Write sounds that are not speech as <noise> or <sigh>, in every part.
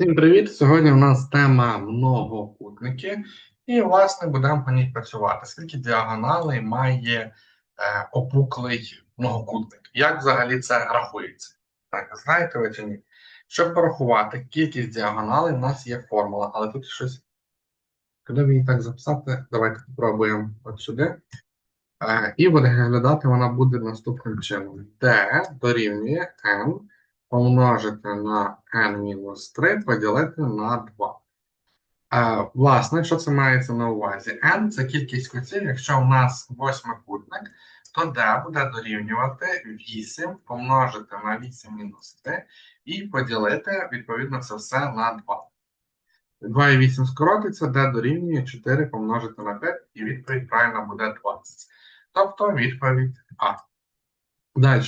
Всім привіт! Сьогодні у нас тема многокутники, і, власне, будемо по ній працювати. Скільки діагоналей має е, опуклий многокутник? Як взагалі це рахується? Так, знаєте ви чи ні? Щоб порахувати кількість діагоналей, у нас є формула, але тут щось. Куди її так записати? Давайте спробуємо от сюди. Е, і виглядати вона буде наступним чином: D дорівнює n помножити на n-3 поділити на 2. Е, власне, що це мається на увазі? n це кількість кутів, якщо у нас восьмикутник, то d буде дорівнювати 8 помножити на 8 мінус 3 і поділити, відповідно, це все на 2. 2 і 8 скоротиться, d дорівнює 4 помножити на 5, і відповідь правильно буде 20. Тобто відповідь А. Далі.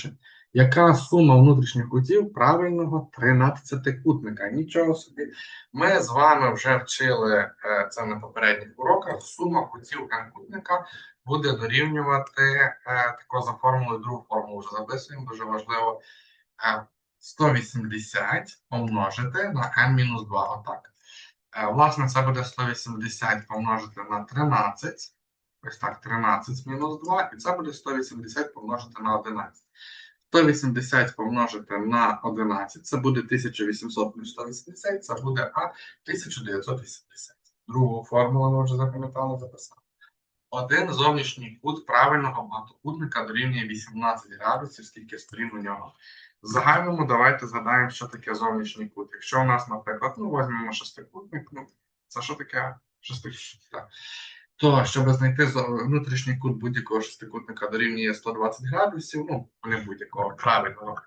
Яка сума внутрішніх кутів правильного 13-кутника? Нічого собі. Ми з вами вже вчили е, це на попередніх уроках. Сума кутів n-кутника буде дорівнювати е, тако за формулою, другу формулу вже записуємо, дуже важливо. Е, 180 помножити на n-2. Отак. Е, власне, це буде 180 помножити на 13. Ось так, 13 мінус 2, і це буде 180 помножити на 11. 180 помножити на 11, це буде 1800 плюс 180, це буде А 1980. Другу формулу ми вже запам'ятали, записали. Один зовнішній кут правильного багатокутника дорівнює 18 градусів, скільки сторін у нього. В загальному давайте згадаємо, що таке зовнішній кут. Якщо у нас, наприклад, ну, візьмемо шестикутник, ну, це що таке шестикутник? То, щоб знайти внутрішній кут будь-якого шестикутника дорівнює 120 градусів, ну, не будь-якого правильного.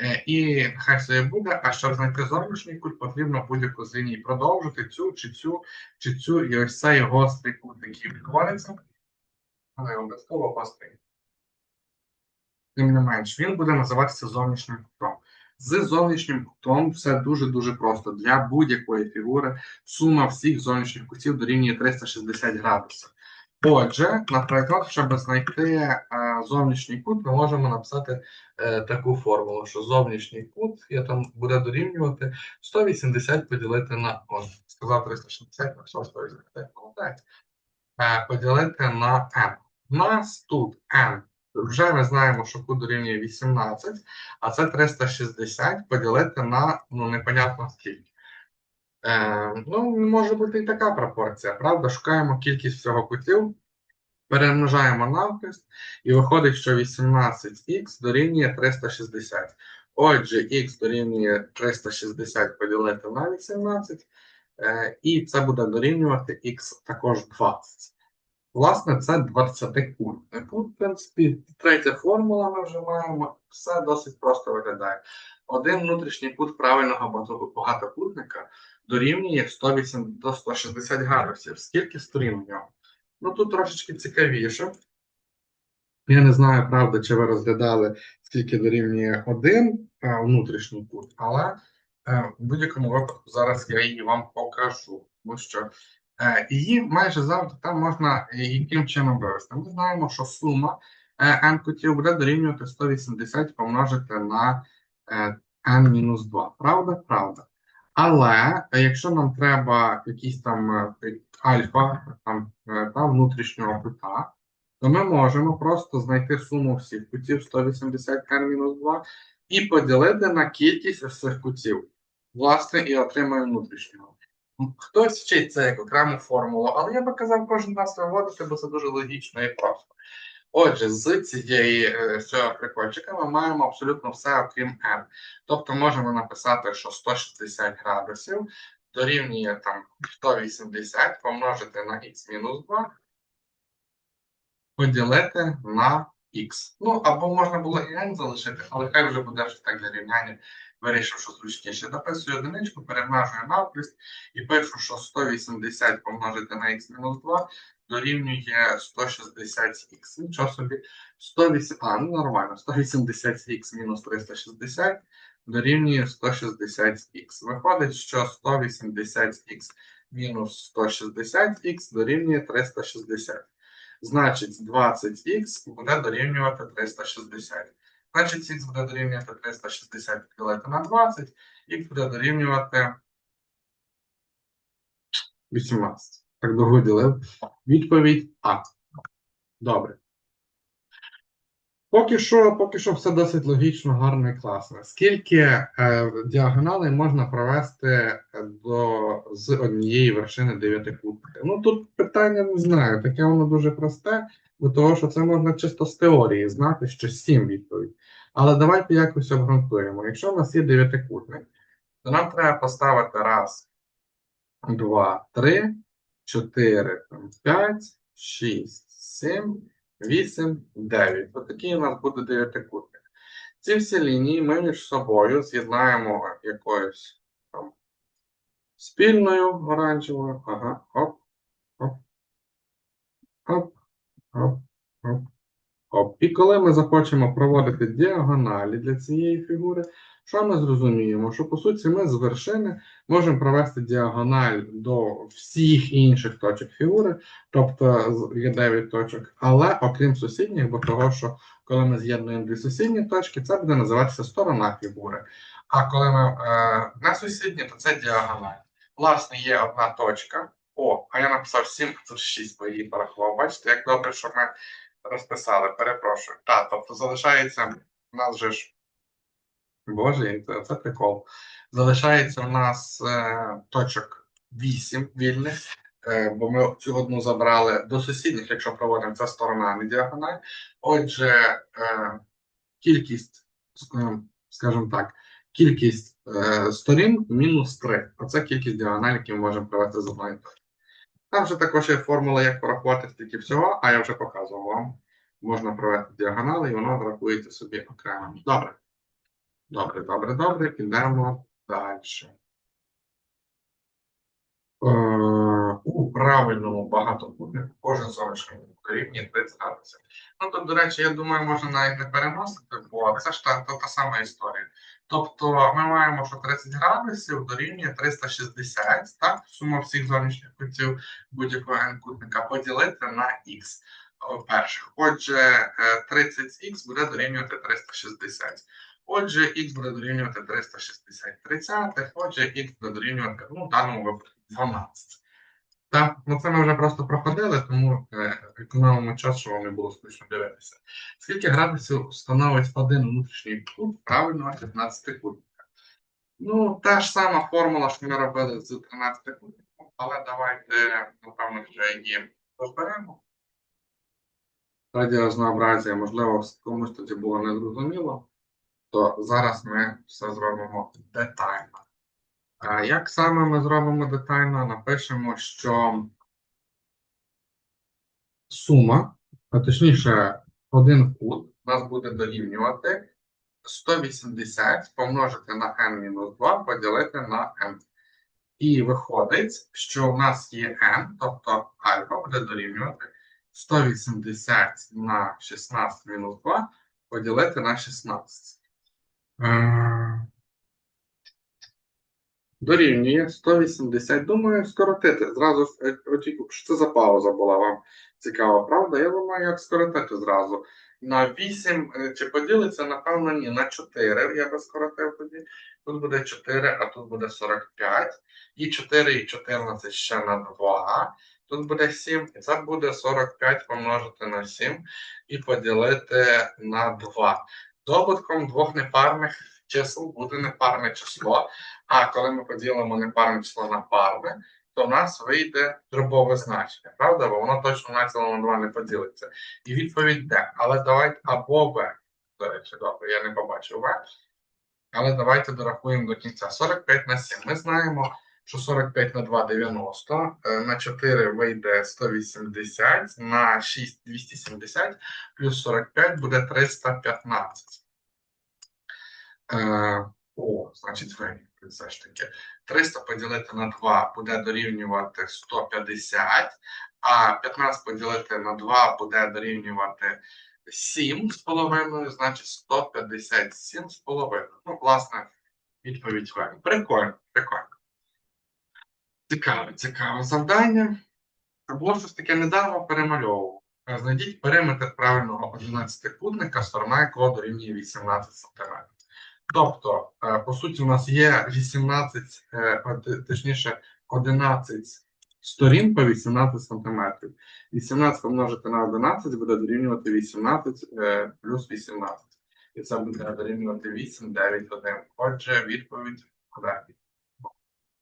Е, і хай це буде, а щоб знайти зовнішній кут, потрібно будь-яку з ліній продовжити цю чи цю, чи цю, і ось цей гострий кут, який відтвориться, але обов'язково гострий. Тим не менш, він буде називатися зовнішнім кутом. З зовнішнім кутом все дуже-дуже просто. Для будь-якої фігури сума всіх зовнішніх кутів дорівнює 360 градусів. Отже, наприклад, щоб знайти е, зовнішній кут, ми можемо написати е, таку формулу, що зовнішній кут я там буде дорівнювати 180 поділити на О, сказав 360, написав 180. Е, поділити на n. У нас тут n вже ми знаємо, що кут дорівнює 18, а це 360 поділити на ну, непонятно скільки. Е, Ну, може бути і така пропорція, правда? Шукаємо кількість всього кутів, перемножаємо навпис, і виходить, що 18х дорівнює 360. Отже, х дорівнює 360 поділити на 18, е, і це буде дорівнювати х також 20. Власне, це 20 кут. Тут, в принципі, третя формула ми вже маємо. Все досить просто виглядає. Один внутрішній кут правильного багатокутника дорівнює 108 до 160 градусів. Скільки сторін у нього? Ну тут трошечки цікавіше. Я не знаю, правда, чи ви розглядали, скільки дорівнює один а, внутрішній кут, але е, в будь-якому випадку зараз я її вам покажу. Тому що Е, її майже завжди там можна е, яким чином вивести. Ми знаємо, що сума е, n кутів буде дорівнювати 180 помножити на n-2. Правда? Правда. Але якщо нам треба якийсь там альфа там, та, внутрішнього кута, то ми можемо просто знайти суму всіх кутів 180 n-2 і поділити на кількість всіх кутів. Власне, і отримаємо внутрішнього. Хтось вчить це як окрему формулу, але я би казав кожен раз виводити, бо це дуже логічно і просто. Отже, з цієї е, цього прикольчика ми маємо абсолютно все, окрім n. Тобто можемо написати, що 160 градусів дорівнює там 180 помножити на х-2, поділити на х. Ну, або можна було і n залишити, але хай вже буде ж так для рівняння вирішив, що зручніше. Дописую одиничку, перемножую навпис і пишу, що 180 помножити на х-2 дорівнює 160х. Нічого собі 180, а, ну нормально, 180х мінус 360 дорівнює 160х. Виходить, що 180х мінус 160х дорівнює 360. Значить, 20х буде дорівнювати 360. Значить, х буде дорівнювати 360 поділити на 20, х буде дорівнювати 18. Так довго ділив. Відповідь А. Добре. Поки що, поки що все досить логічно, гарно і класно. Скільки е, діагоналей можна провести е, до, з однієї вершини дев'ятикутника? Ну тут питання не знаю, таке воно дуже просте, бо того, що це можна чисто з теорії знати, що 7 відповідь. Але давайте якось обґрунтуємо. Якщо у нас є дев'ятикутник, то нам треба поставити раз, два, три, чотири, п'ять, шість, сім. 8, 9. Отакий у нас буде дев'ятикутник. Ці всі лінії ми між собою з'єднаємо якоюсь там спільною оранжевою. Ага, оп, оп, оп, оп, оп, оп. І коли ми захочемо проводити діагоналі для цієї фігури, що ми зрозуміємо? Що по суті ми з вершини можемо провести діагональ до всіх інших точок фігури, тобто є 9 точок, але окрім сусідніх, бо того, що коли ми з'єднуємо дві сусідні точки, це буде називатися сторона фігури. А коли ми е, не сусідні, то це діагональ. Власне, є одна точка. О, а я написав 7, тут 6 по її порахував. Бачите, як добре, що ми розписали, перепрошую. Так, тобто залишається у нас же ж. Боже, це, це прикол. Залишається у нас е, точок 8 вільних, е, бо ми цю одну забрали до сусідніх, якщо проводимо ця сторона, не діагональ. Отже, е, кількість, е, скажімо так, кількість е, сторін мінус 3. Оце кількість діагоналів, які ми можемо провести з одної точки. Там вже також є формула, як порахувати стільки всього, а я вже показував вам. Можна провести діагонали, і воно рахується собі окремо. Добре. Добре, добре, добре, підемо далі. Е, у правильному багатокутнику кожен зовнішній дорівнює 30 градусів. Ну тут, до речі, я думаю, можна навіть не переносити, бо це ж та, та, та сама історія. Тобто ми маємо, що 30 градусів дорівнює 360, так, сума всіх зовнішніх кутів будь-якого n-кутника поділити на х перших. Отже, 30х буде дорівнювати 360. Отже, х буде дорівнювати 360 30, отже, х буде дорівнювати, ну, в даному випадку 12. Так, ну це ми вже просто проходили, тому е, економимо час, щоб вам не було скучно дивитися. Скільки градусів становить один внутрішній кут правильного 15 кутника? Ну, та ж сама формула, що ми робили з 13 кутником, але давайте, напевно, вже її розберемо. Раді разнообразія, можливо, комусь тоді було незрозуміло то зараз ми все зробимо детально. Як саме ми зробимо детально? Напишемо, що сума, а точніше, один кут нас буде дорівнювати 180 помножити на n-2 поділити на n. І виходить, що у нас є n, тобто альфа буде дорівнювати 180 на 16 мінус 2 поділити на 16. Дорівнює 180. Думаю, скоротити. Зразу е, очікую, що це за пауза була вам цікава, правда? Я думаю, як скоротити зразу. На 8 е, чи поділиться, напевно, ні, на 4 я би скоротив тоді. Тут буде 4, а тут буде 45. І 4 і 14 ще на 2. Тут буде 7, і це буде 45 помножити на 7 і поділити на 2. Добутком двох непарних чисел буде непарне число. А коли ми поділимо непарне число на парне, то в нас вийде дробове значення, правда? Бо воно точно націло на 2 не поділиться. І відповідь Д. Але давайте або В. До речі, добре, я не побачив В. Але давайте дорахуємо до кінця. 45 на 7. Ми знаємо, що 45 на 2 90, е, на 4 вийде 180, на 6 270, плюс 45 буде 315. Е, О, значить, вирівняти все ж таки. 300 поділити на 2 буде дорівнювати 150, а 15 поділити на 2 буде дорівнювати 7,5, значить 157,5. Ну, власне, відповідь В. Прикольно, прикольно. Цікаве, цікаве завдання. Було щось таке недавно перемальовував. Знайдіть периметр правильного 11 кутника, сторона якого дорівнює 18 см. Тобто, е, по суті, у нас є 18, е, точніше, 11 сторін по 18 см. 18 помножити на 11 буде дорівнювати 18 е, плюс 18. І це буде дорівнювати 8, 9, 1. Отже, відповідь квадратні.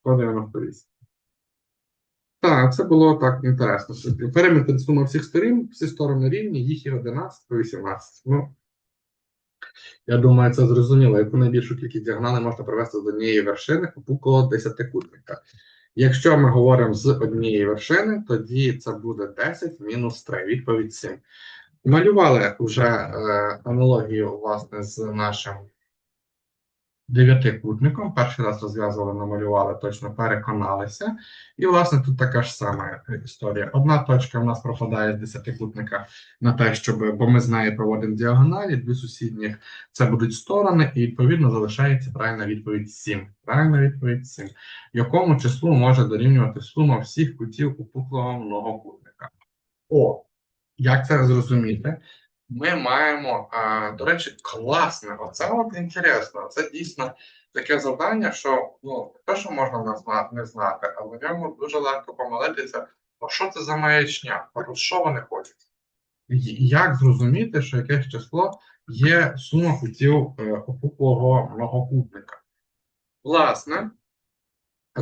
198. Так, це було так інтересно. Периметр сума всіх сторін, всі сторони рівні, їх є 11 по 18. Ну, я думаю, це зрозуміло, яку найбільшу кількість діагоналей можна провести з однієї вершини опуклого десятикутника. Якщо ми говоримо з однієї вершини, тоді це буде 10 мінус 3, відповідь 7. Малювали вже е, аналогію власне з нашим дев'ятикутником. Перший раз розв'язували, намалювали, точно переконалися. І, власне, тут така ж сама історія. Одна точка в нас пропадає з десятикутника на те, щоб, бо ми з нею проводимо діагоналі, дві сусідніх це будуть сторони, і відповідно залишається правильна відповідь 7. Правильна відповідь 7. Якому числу може дорівнювати сума всіх кутів упуклого многокутника? О, як це зрозуміти? Ми маємо, до речі, класне. Оце от інтересно. Це дійсно таке завдання, що ну те, що можна не знати, але в ньому дуже легко помилитися. А що це за маячня? Про що вони хочуть? Як зрозуміти, що якесь число є сума кутів е, опуклого многокутника? Власне,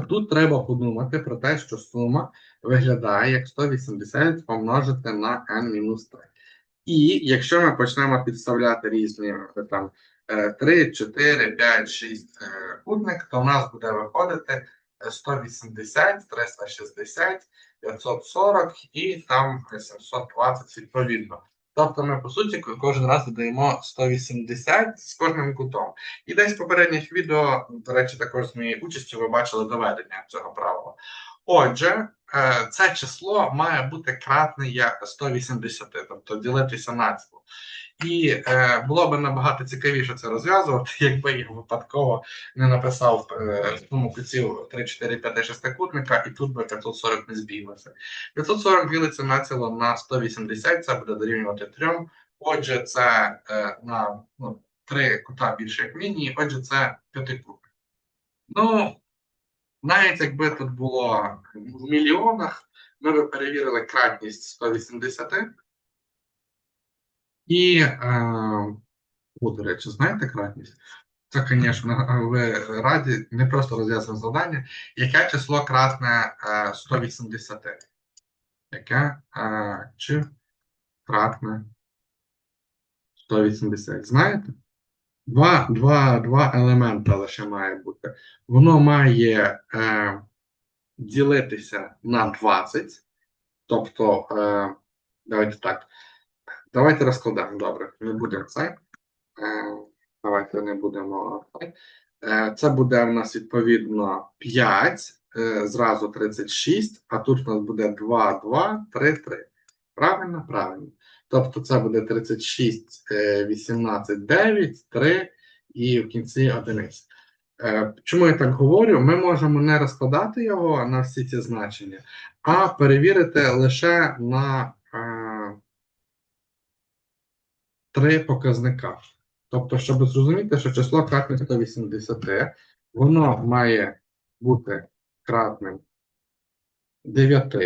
тут треба подумати про те, що сума виглядає як 180 помножити на n-3. І якщо ми почнемо підставляти різні там 3, 4, 5, 6 кутник, то в нас буде виходити 180, 360, 540 і там 720 відповідно. Тобто ми, по суті, кожен раз додаємо 180 з кожним кутом. І десь в попередніх відео, до речі, також з моєю участю ви бачили доведення цього правила. Отже, е, це число має бути кратне як 180, тобто ділитися на ціло. І е, було б набагато цікавіше це розв'язувати, <laughs> якби я випадково не написав е, суму кутів 3, 4, 5, 6 кутника, і тут би 540 не збіглося. 540 ділиться на ціло на 180, це буде дорівнювати 3. Отже, це на ну, 3 кута більше як лінії, отже, це п'ятикутник. Ну, навіть якби тут було в мільйонах, ми би перевірили кратність 180. І, е, о, до речі, знаєте кратність? Це, звісно, ви раді не просто розв'язуємо завдання. Яке число кратне е, 180? Яке е, чи кратне 180? Знаєте? Два два, два елемента лише має бути. Воно має е, ділитися на 20. Тобто, е, давайте так. Давайте розкладемо. Добре, не будемо це. Е, давайте не будемо це. Е, це буде у нас відповідно 5, е, зразу 36, а тут у нас буде 2, 2, 3, 3. Правильно? Правильно. Тобто це буде 36, 18, 9, 3 і в кінці одиниць. Е, чому я так говорю? Ми можемо не розкладати його на всі ці значення, а перевірити лише на е, три показника. Тобто, щоб зрозуміти, що число кратне 180, воно має бути кратним 9,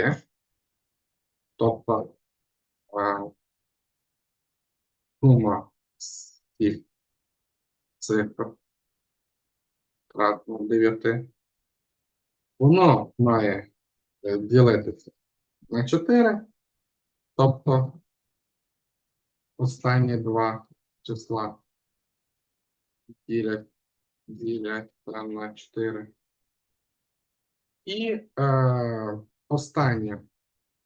тобто е, сума всіх цифр кратно 9. Воно має е, ділитися на 4, тобто останні два числа ділять, ділять там на 4. І е, остання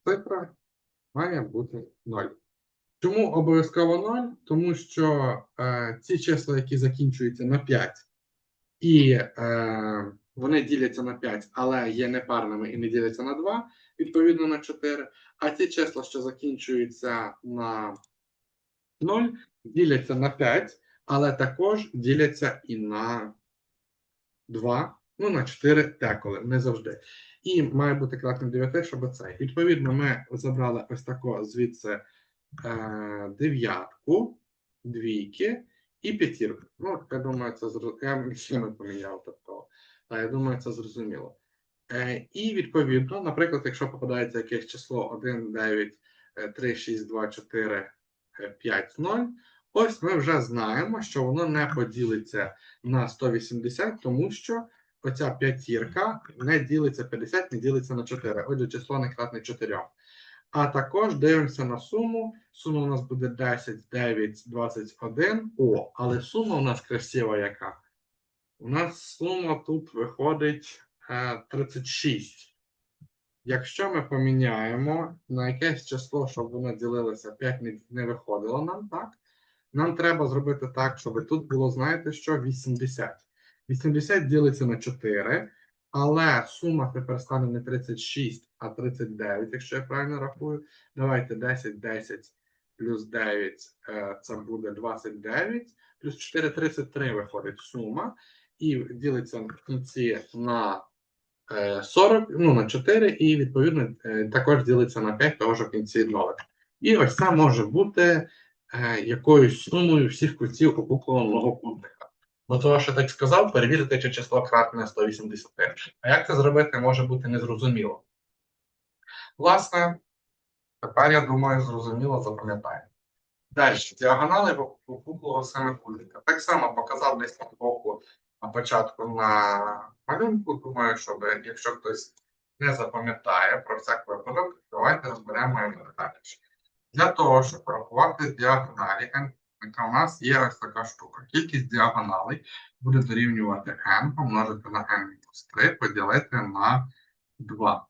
цифра має бути 0. Чому обов'язково 0? Тому що е, ці числа, які закінчуються на 5, і е, вони діляться на 5, але є непарними і не діляться на 2, відповідно на 4. А ці числа, що закінчуються на 0, діляться на 5, але також діляться і на 2, ну на 4 деколи, не завжди. І має бути кратним 9, щоб це. Відповідно, ми забрали ось тако звідси дев'ятку, двійки і п'ятірку. Ну, я думаю, це зрозуміло. Я не поміняв такого. Та я думаю, це зрозуміло. Е, і відповідно, наприклад, якщо попадається якесь число 1, 9, е, 3, 6, 2, 4, е, 5, 0, ось ми вже знаємо, що воно не поділиться на 180, тому що оця п'ятірка не ділиться 50, не ділиться на 4. Отже, число не кратне 4. А також дивимося на суму. Сума у нас буде 10, 9, 21. О, але сума у нас красива яка? У нас сума тут виходить е, 36. Якщо ми поміняємо на якесь число, щоб воно ділилося 5 не, не виходило нам, так? Нам треба зробити так, щоб тут було, знаєте що, 80. 80 ділиться на 4, але сума тепер стане не 36, а 39, якщо я правильно рахую. Давайте 10, 10 плюс 9 е, це буде 29, плюс 4 33 виходить сума. І ділиться в кінці на е, 40, ну на 4, і відповідно е, також ділиться на 5, того ж в кінці нолик. І ось це може бути е, якоюсь сумою всіх кутів опуклого многокутника. Ну, того, що так сказав, перевірити, чи число кратне 180. А як це зробити, може бути незрозуміло. Власне, тепер, я думаю, зрозуміло запам'ятаємо. Далі, діагонали опуклого семикутника. Так само показав десь там боку на початку на малюнку. Думаю, щоб якщо хтось не запам'ятає про всяк випадок, давайте розберемо його далі. Для того, щоб порахувати діагоналі n, у нас є ось така штука. Кількість діагоналей буде дорівнювати n помножити на n-3 поділити на 2.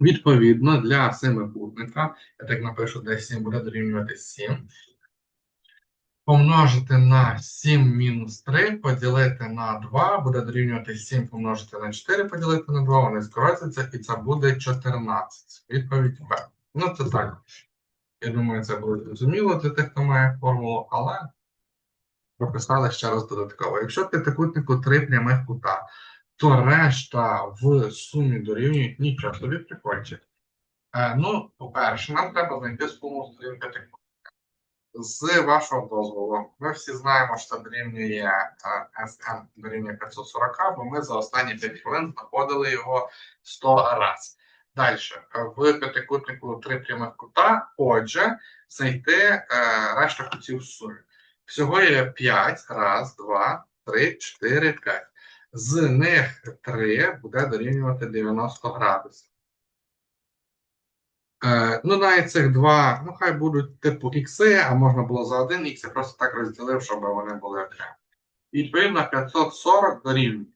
Відповідно, для семикутника, я так напишу, де 7 буде дорівнювати 7. Помножити на 7 мінус 3 поділити на 2 буде дорівнювати 7 помножити на 4 поділити на 2, вони скоротяться, і це буде 14. Відповідь Б. Ну, це так. Я думаю, це буде зрозуміло для тих, хто має формулу, але прописали ще раз додатково. Якщо в п'ятикутнику три прямих кута, то решта в сумі дорівнюють собі прикольчик. Е, ну, по-перше, нам треба знайти суму сторін п'ятикутника. З вашого дозволу, ми всі знаємо, що дорівнює е, SN дорівнює 540, бо ми за останні 5 хвилин знаходили його 100 раз. Далі, в п'ятикутнику три прямих кута, отже, знайти е, решта кутів в сумі. Всього є 5, раз, два, три, 4, 5. З них 3 буде дорівнювати 90 градусів. Е, ну, навіть цих два, ну, хай будуть типу ікси, а можна було за один ікс, я просто так розділив, щоб вони були окремо. Відповідно, 540 дорівнює.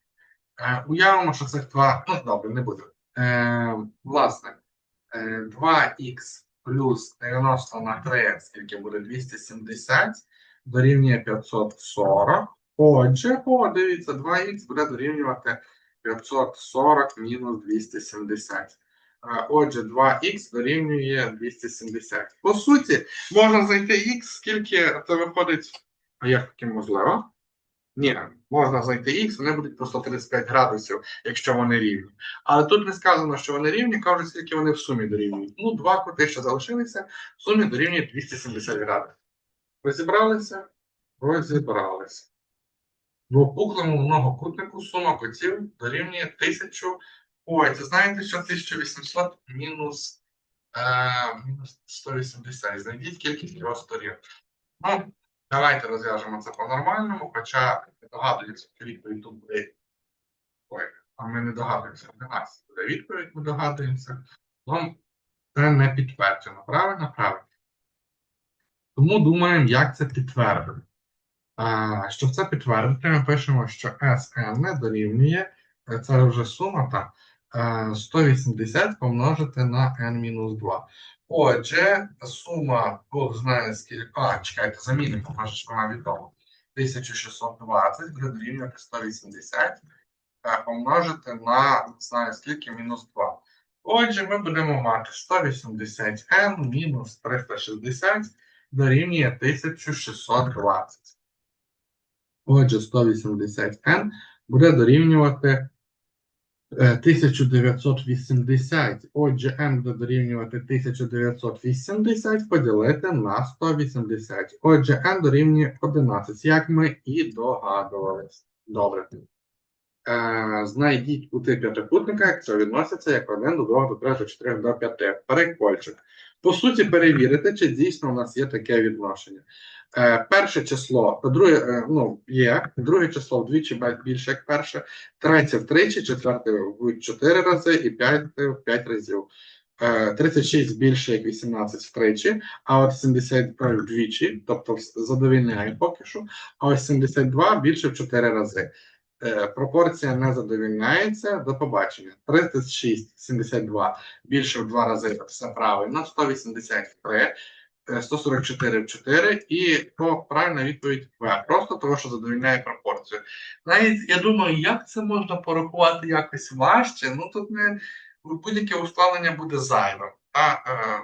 Е, уявимо, що цих два, ну, добре, не буде. Е, власне, е, 2х плюс 90 на 3, скільки буде 270, дорівнює 540. Отже, о, дивіться, 2х буде дорівнювати 540 мінус 270. Е, Отже, 2х дорівнює 270. По суті, можна знайти х, скільки це виходить. А як таке можливо? Ні, можна знайти х, вони будуть по 135 градусів, якщо вони рівні. Але тут не сказано, що вони рівні, кажуть, скільки вони в сумі дорівнюють. Ну, два кути, що залишилися, в сумі дорівнює 270 градусів. Розібралися? Розібралися. В опуклому многокутнику сума котів дорівнює 1000. Ой, це знаєте, що 1800 мінус, е, мінус 180. Знайдіть кількість його сторін. Ну, давайте розв'яжемо це по-нормальному, хоча не догадуємося, що відповідь тут буде. Ой, а ми не догадуємося. Для нас буде відповідь, ми догадуємося. Ну, це не підтверджено. Правильно? Правильно. Тому думаємо, як це підтвердити. Щоб це підтвердити, ми пишемо, що SN дорівнює, е, це вже сума, так, е, 180 помножити на n-2. Отже, сума, Бог знає скільки, а, чекайте, замінимо, може, що вона відома. 1620 буде дорівнювати 180 е, помножити на, знаю, скільки, мінус 2. Отже, ми будемо мати 180n мінус 360 дорівнює 1620. Отже, 180n буде дорівнювати е, 1980. Отже, n буде дорівнювати 1980 поділити на 180. Отже, n дорівнює 11, як ми і догадувались. Добре. Е, знайдіть кути п'ятикутника, якщо відносяться як 1 до 2 до 3 до 4 до 5. Перекольчик. По суті, перевірити, чи дійсно у нас є таке відношення. Е, перше число, друге, е, ну, є, друге число вдвічі більше, як перше, третє втричі, четверте в 4 рази і п'яте в 5 разів. Е, 36 більше, як 18 втричі, а от 70 вдвічі, тобто задовільняє поки що, а ось 72 більше в 4 рази. Е, пропорція не задовільняється. До побачення. 36, 72 більше в два рази. Все правильно. 183, е, 144 в 4 і то правильна відповідь В. Просто тому, що задовільняє пропорцію. Навіть я думаю, як це можна порахувати якось важче. Ну тут не будь-яке ускладнення буде зайвим. А е,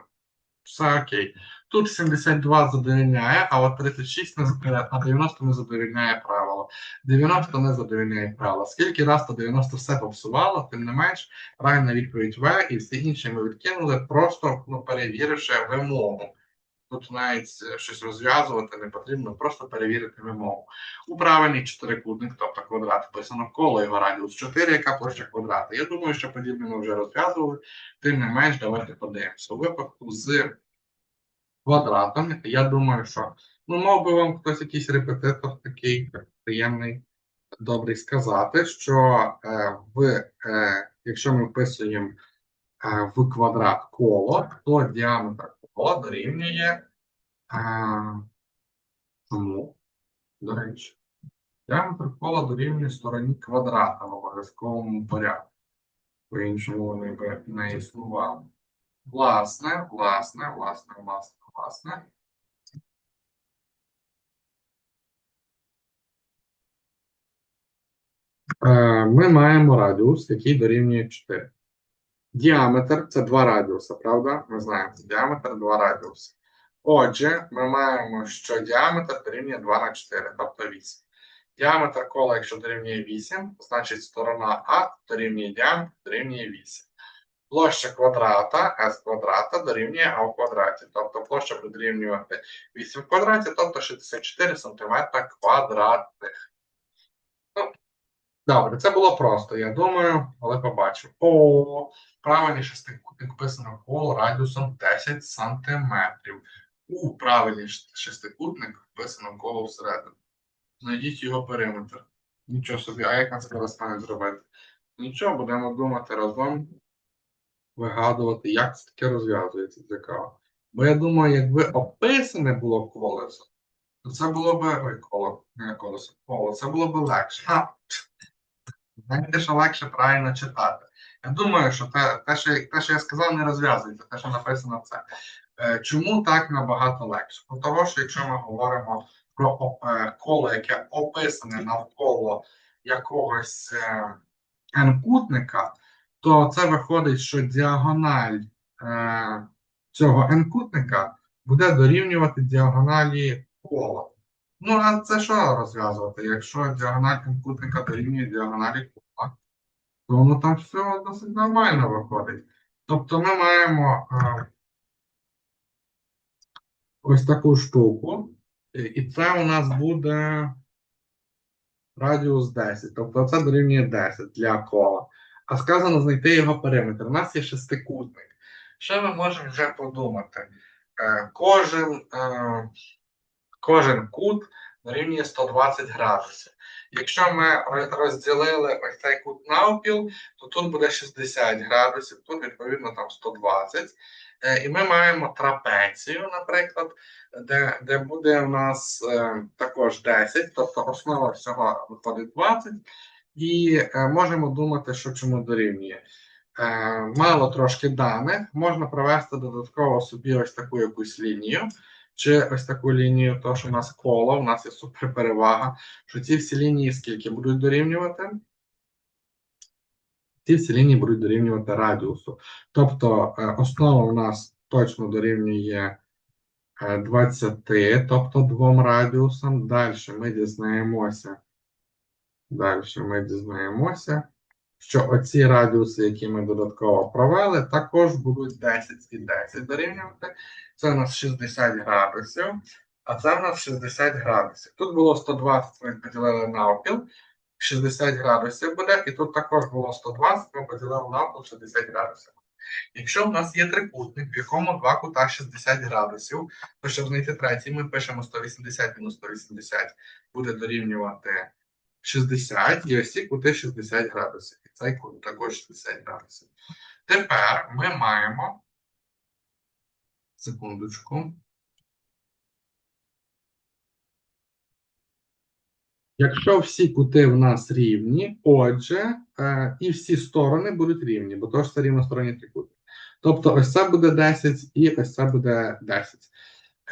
все окей. Тут 72 задовільняє, а от 36 не, з- а 90 не задовільняє правило. 90 не задовільняє правила. Скільки раз то 90 все попсувало, тим не менш, правильна відповідь В, і всі інші ми відкинули, просто ну, перевіривши вимогу. Тут навіть е, щось розв'язувати не потрібно, просто перевірити вимогу. У правильний чотирикутник, тобто квадрат, вписано коло його радіус 4, яка площа квадрата. Я думаю, що подібне ми вже розв'язували. Тим не менш, давайте подивимося. У випадку з квадратом, я думаю, що ну, мав би вам хтось якийсь репетитор такий приємний, добрий сказати, що е, в, е, якщо ми вписуємо е, в квадрат коло, то діаметр кола дорівнює чому? До речі, діаметр кола дорівнює стороні квадрата в обов'язковому порядку. По-іншому вони би не існували. Власне, власне, власне, власне, власне. Е, Ми маємо радіус, який дорівнює 4. Діаметр це два радіуси, правда? Ми знаємо, діаметр два радіуси. Отже, ми маємо, що діаметр дорівнює 2 на 4, тобто 8. Діаметр кола, якщо дорівнює 8, значить сторона А дорівнює діаметр дорівнює 8. Площа квадрата s квадрата дорівнює а в квадраті. Тобто площа буде дорівнювати 8 в квадраті, тобто 64 см квадратних. Добре, це було просто, я думаю, але побачимо. О, правильний шестикутник вписано коло радіусом 10 см. У правильний шестикутник вписано коло всередину. Знайдіть його периметр. Нічого собі, а як нам це стане зробити? Нічого, будемо думати разом вигадувати, як це таке розв'язується цікаво. Бо я думаю, якби описане було колесо, то це було б ой, коло, не колесо, коло, це було б легше. Знаєте, легше правильно читати. Я думаю, що те, те, що, те, що я сказав, не розв'язується, те, що написано це. Е, чому так набагато легше? Бо того, що якщо ми говоримо про е, коло, яке описане навколо якогось е, n-кутника, то це виходить, що діагональ е, цього n-кутника буде дорівнювати діагоналі кола. Ну, а це що розв'язувати? Якщо діагональ n-кутника дорівнює діагоналі кола, то воно там все досить нормально виходить. Тобто ми маємо е, ось таку штуку, і це у нас буде радіус 10. Тобто це дорівнює 10 для кола. А сказано знайти його периметр. У нас є шестикутник. Що ми можемо вже подумати? Е, Кожен, е, кожен кут дорівнює 120 градусів. Якщо ми розділили ось цей кут навпіл, то тут буде 60 градусів, тут відповідно там 120. Е, І ми маємо трапецію, наприклад, де, де буде у нас е, також 10, тобто основа всього виходить 20, і е, можемо думати, що чому дорівнює. Мало трошки даних, можна провести додатково собі ось таку якусь лінію, чи ось таку лінію, то що у нас коло, у нас є суперперевага, що ці всі лінії скільки будуть дорівнювати? Ці всі лінії будуть дорівнювати радіусу. Тобто е, основа у нас точно дорівнює е, 20, тобто двом радіусам. Далі ми дізнаємося. Далі ми дізнаємося, що оці радіуси, які ми додатково провели, також будуть 10 і 10 дорівнювати. Це у нас 60 градусів, а це у нас 60 градусів. Тут було 120, ми поділили навпіл. 60 градусів буде, і тут також було 120, ми поділили навпіл 60 градусів. Якщо в нас є трикутник, в якому два кута 60 градусів, то щоб знайти третій, ми пишемо 180 мінус 180 буде дорівнювати 60, і ось ці кути 60 градусів. Цей кут також 60 градусів. Тепер ми маємо. Секундочку. Якщо всі кути в нас рівні, отже, е, і всі сторони будуть рівні, бо то ж це рівносторонні трикутник. Тобто ось це буде 10 і ось це буде 10.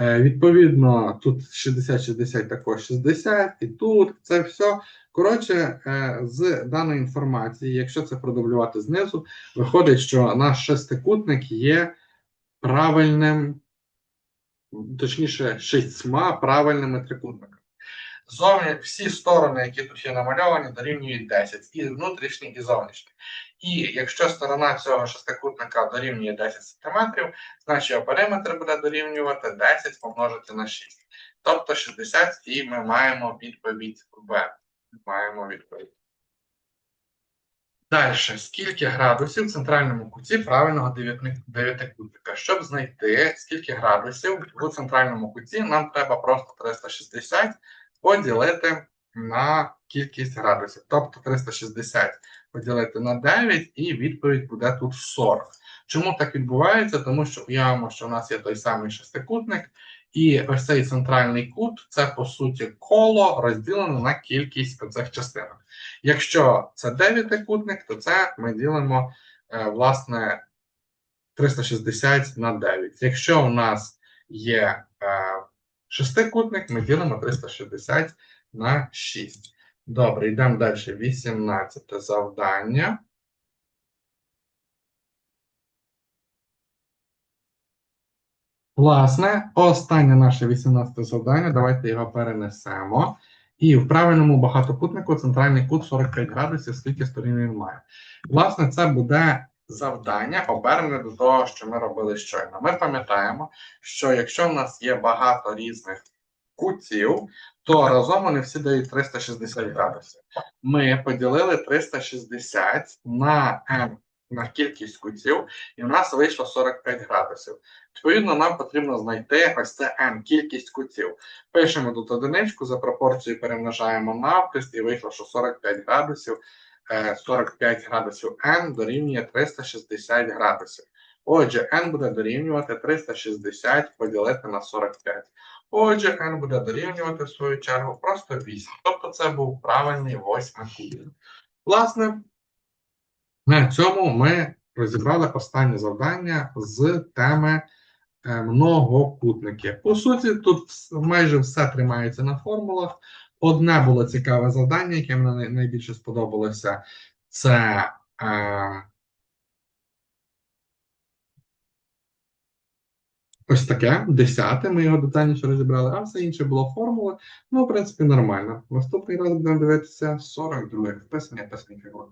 Е, відповідно, тут 60-60 також 60, і тут це все. Коротше, е, з даної інформації, якщо це продублювати знизу, виходить, що наш шестикутник є правильним, точніше, шістьма правильними трикутниками. Зовні всі сторони, які тут є намальовані, дорівнюють 10, і внутрішні, і зовнішні. І якщо сторона цього шестикутника дорівнює 10 см, значить його периметр буде дорівнювати 10 помножити на 6. Тобто 60, і ми маємо відповідь В. Маємо відповідь. Далі, скільки градусів в центральному куті правильного дев'ятикутника? Щоб знайти скільки градусів у центральному куті, нам треба просто 360 поділити на кількість градусів. Тобто 360 поділити на 9, і відповідь буде тут 40. Чому так відбувається? Тому що уявимо, що у нас є той самий шестикутник, і ось цей центральний кут це по суті коло розділено на кількість цих частинок. Якщо це дев'ятикутник, то це ми ділимо е, власне 360 на 9. Якщо у нас є е, шестикутник, ми ділимо 360 на 6. Добре, йдемо далі. 18 завдання. Власне, останнє наше 18 завдання. Давайте його перенесемо. І в правильному багатокутнику центральний кут 45 градусів, скільки сторін він має. Власне, це буде завдання обернене до того, що ми робили щойно. Ми пам'ятаємо, що якщо в нас є багато різних кутів, то разом вони всі дають 360 градусів. Ми поділили 360 на n на кількість кутів, і в нас вийшло 45 градусів. Відповідно, нам потрібно знайти ось це n, кількість кутів. Пишемо тут одиничку, за пропорцією перемножаємо навпис, і вийшло, що 45 градусів, е, 45 градусів n дорівнює 360 градусів. Отже, n буде дорівнювати 360 поділити на 45. Отже, n буде дорівнювати в свою чергу просто 8. Тобто це був правильний восьмий кут. Власне, на цьому ми розібрали останнє завдання з теми е, многокутники. По суті, тут майже все тримається на формулах. Одне було цікаве завдання, яке мені найбільше сподобалося. Це е, ось таке, десяте. Ми його детальніше розібрали, а все інше було формули. Ну, в принципі, нормально. Наступний раз будемо дивитися 42 вписання писані фігури.